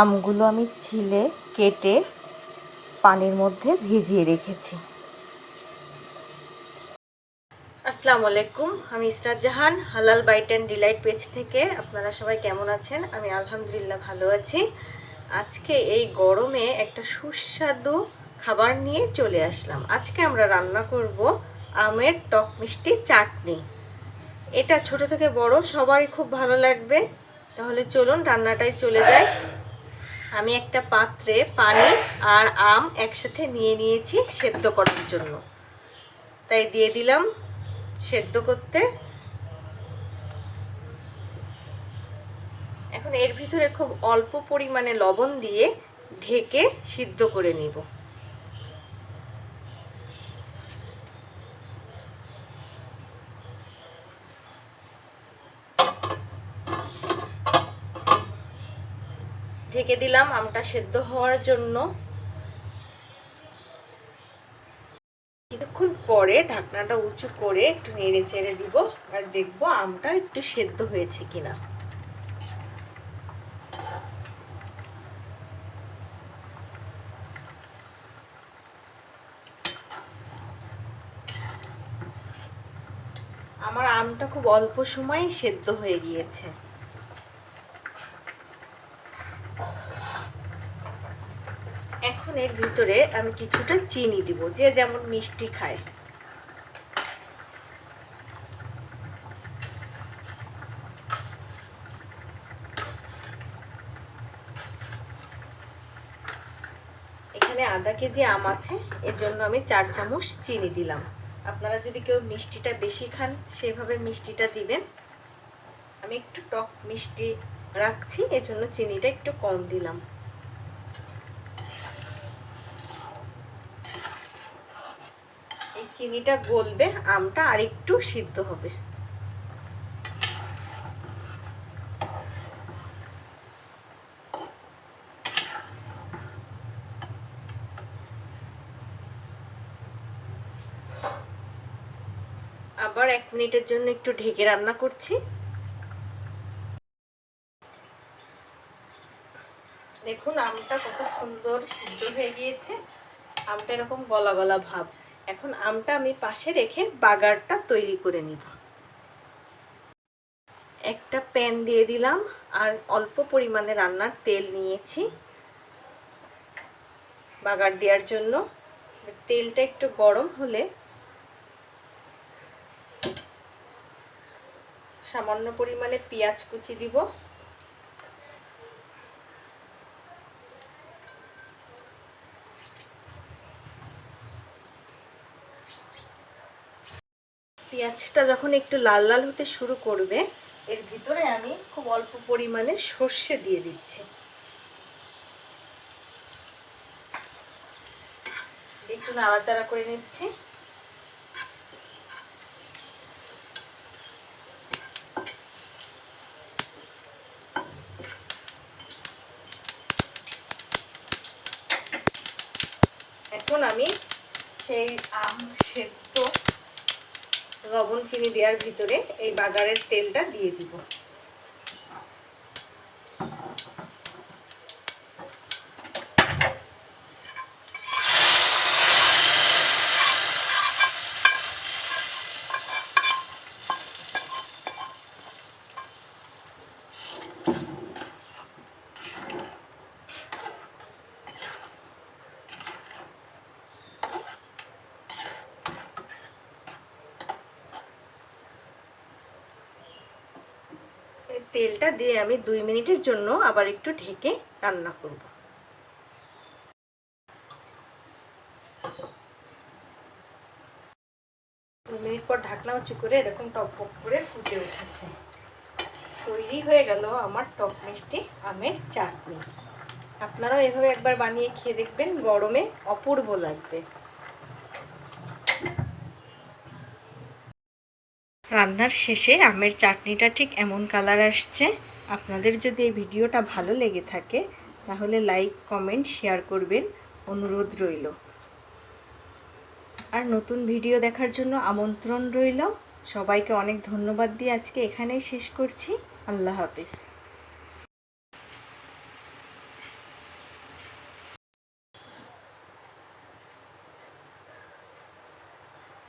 আমগুলো আমি ছিলে, কেটে পানির মধ্যে ভিজিয়ে রেখেছি। আসসালামু আলাইকুম, আমি ইসরাত জাহান, হালাল বাইট অ্যান্ড ডিলাইট পেজ থেকে। আপনারা সবাই কেমন আছেন? আমি আলহামদুলিল্লাহ ভালো আছি। আজকে এই গরমে একটা সুস্বাদু খাবার নিয়ে চলে আসলাম। আজকে আমরা রান্না করব আমের টক মিষ্টি চাটনি। এটা ছোট থেকে বড়, সবারই খুব ভালো লাগবে। তাহলে চলুন রান্নাটাই চলে যাই। আমি একটা পাত্রে পানি আর আম একসাথে নিয়ে নিয়েছি সেদ্ধ করার জন্য। তাই দিয়ে দিলাম সেদ্ধ করতে। এখন এর ভিতরে খুব অল্প পরিমাণে লবণ দিয়ে ঢেকে সিদ্ধ করে নিব। ঢেকে দিলাম আমটা সেদ্ধ হওয়ার জন্য। কিছুক্ষণ পরে ঢাকনাটা উঁচু করে একটু নেড়ে চেড়ে দিব আর দেখব আমটা একটু সেদ্ধ হয়েছে কিনা। আমার আমটা খুব অল্প সময় সেদ্ধ হয়ে গিয়েছে। এখন এর ভিতরে আমি কিছুটা চিনি দিব, যে যেমন মিষ্টি খায়। এখানে আধা কেজি আম আছে, এর জন্য আমি চার চামচ চিনি দিলাম। আপনারা যদি কেউ মিষ্টিটা বেশি খান, সেভাবে মিষ্টিটা দিবেন। আমি একটু টক মিষ্টি রাখছি, এজন্য চিনিটা একটু কম দিলাম। এই চিনিটা গলবে, আমটা আরেকটু সিদ্ধ হবে। আবার এক মিনিটের জন্য একটু ঢেকে রান্না করছি। দেখুন, আমটা কত সুন্দর সিদ্ধ হয়ে গিয়েছে। আমটা এরকম গলা গলা ভাব। এখন আমটা আমি পাশে রেখে বাগারটা তৈরি করে নিব। একটা প্যান দিয়ে দিলাম, আর অল্প পরিমাণে রান্নার তেল নিয়েছি বাগার দেওয়ার জন্য। তেলটা একটু গরম হলে সামান্য পরিমাণে পেঁয়াজ কুচি দিব। পেঁয়াজটা যখন একটু লাল লাল হতে শুরু করবে, এর ভিতরে আমি খুব অল্প পরিমাণে সর্ষে দিয়ে দিচ্ছি। একটু নাড়াচাড়া করে নিচ্ছি। এখন আমি সেই আম সেদ্ধ লবণ চিনি দেওয়ার ভিতরে এই বাগারের তেলটা দিয়ে দিব। তেলটা দিয়ে আমি দুই মিনিটের জন্য আবার একটু ঢেকে রান্না করব। দু মিনিট পর ঢাকনা উঁচু করে এরকম টক টক করে ফুটে উঠেছে। তৈরি হয়ে গেল আমার টক মিষ্টি আমের চাটনি। আপনারাও এভাবে একবার বানিয়ে খেয়ে দেখবেন, গরমে অপূর্ব লাগবে। রান্নার শেষে আমের চাটনিটা ঠিক এমন কালার আসছে। আপনাদের যদি এই ভিডিওটা ভালো লেগে থাকে, তাহলে লাইক, কমেন্ট, শেয়ার করবেন। অনুরোধ রইল। আর নতুন ভিডিও দেখার জন্য আমন্ত্রণ রইল। সবাইকে অনেক ধন্যবাদ দিয়ে আজকে এখানেই শেষ করছি। আল্লাহ হাফিজ।